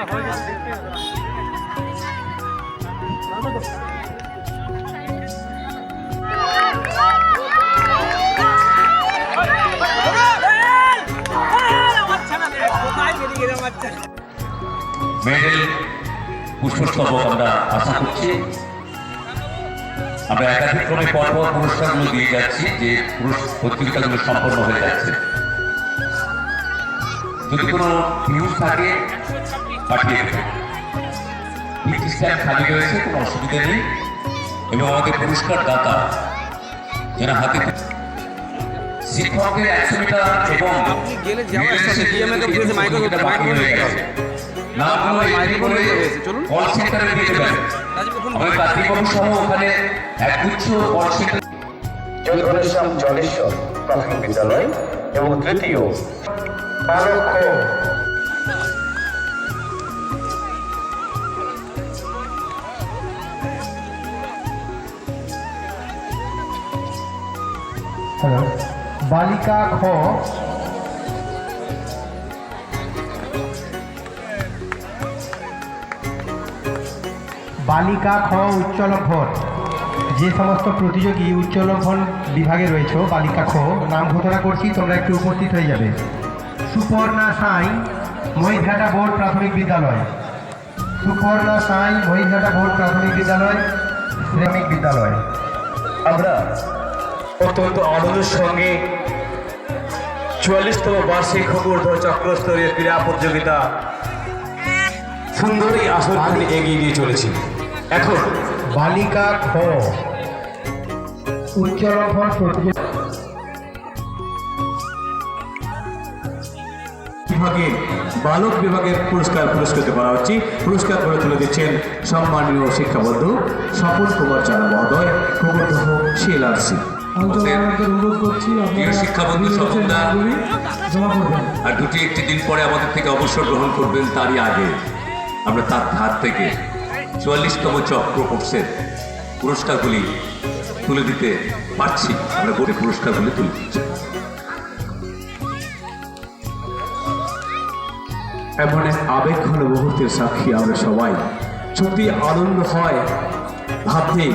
Medal পুষ্পস্তবক আমরা আশা করছি। আমরা একাধিক ক্রমে পরপর পুরস্কারগুলো দিয়ে যাচ্ছি যে প্রতিযোগিতাগুলো সম্পন্ন হয়ে যাচ্ছে। যদি কোনো নিউজ থাকে পাঠিয়ে দেবে। পিটি স্ট্যান্ড খালি রয়েছে কোনো অসুবিধা নেই। এবং আমাদের পুরস্কার দাতা যারা হাতে শিক্ষকের একশো মিটার এবং। কল সেন্টারে দিয়ে দেবেন। আমাদের কার্তিকবাবু সহ ওখানে একগুচ্ছ কল সেন্টার জগন্নাম জলেশ্বর প্রাথমিক বিদ্যালয় এবং তৃতীয় বালক খ। বালিকা খ উচ্চলম্ভন যে সমস্ত প্রতিযোগী উচ্চলম্ভন বিভাগে রয়েছে, বালিকা খ, নাম ঘোষণা করছি, তোমরা একটু উপস্থিত হয়ে যাবে। সুপর্ণা সাই মহিঘাটা বোর্ড প্রাথমিক বিদ্যালয়। সুপর্ণা সাই মহিঘাটা বোর্ড প্রাথমিক বিদ্যালয়, শ্রমিক বিদ্যালয়। আমরা অত্যন্ত আনন্দের সঙ্গে চুয়াল্লিশতম বার্ষিক খবরধ চক্রস্তরীয় ক্রীড়া প্রতিযোগিতা সুন্দরই আসর করে এগিয়ে নিয়ে চলেছি। এখন বালিকা খ। বিভাগে, বালক বিভাগের পুরস্কার পুরস্কৃত করা হচ্ছে। পুরস্কার করে তুলে দিচ্ছেন সম্মানীয় শিক্ষাবন্ধু স্বপন কুমার জানা মহোদয় প্রিয় শিক্ষাবন্ধু সকলরা আর দুটি একটি দিন পরে আমাদের থেকে অবসর গ্রহণ করবেন তারই আগে আমরা তার হাত থেকে চুয়াল্লিশতম চক্র কোর্সের পুরস্কারগুলি তুলে দিতে পারছি। আমরা গোটে পুরস্কারগুলি তুলে দিচ্ছি। এমন এক আবেগঘন মুহূর্তের সাক্ষী আমরা সবাই। সত্যি আনন্দ হয় ভাবতে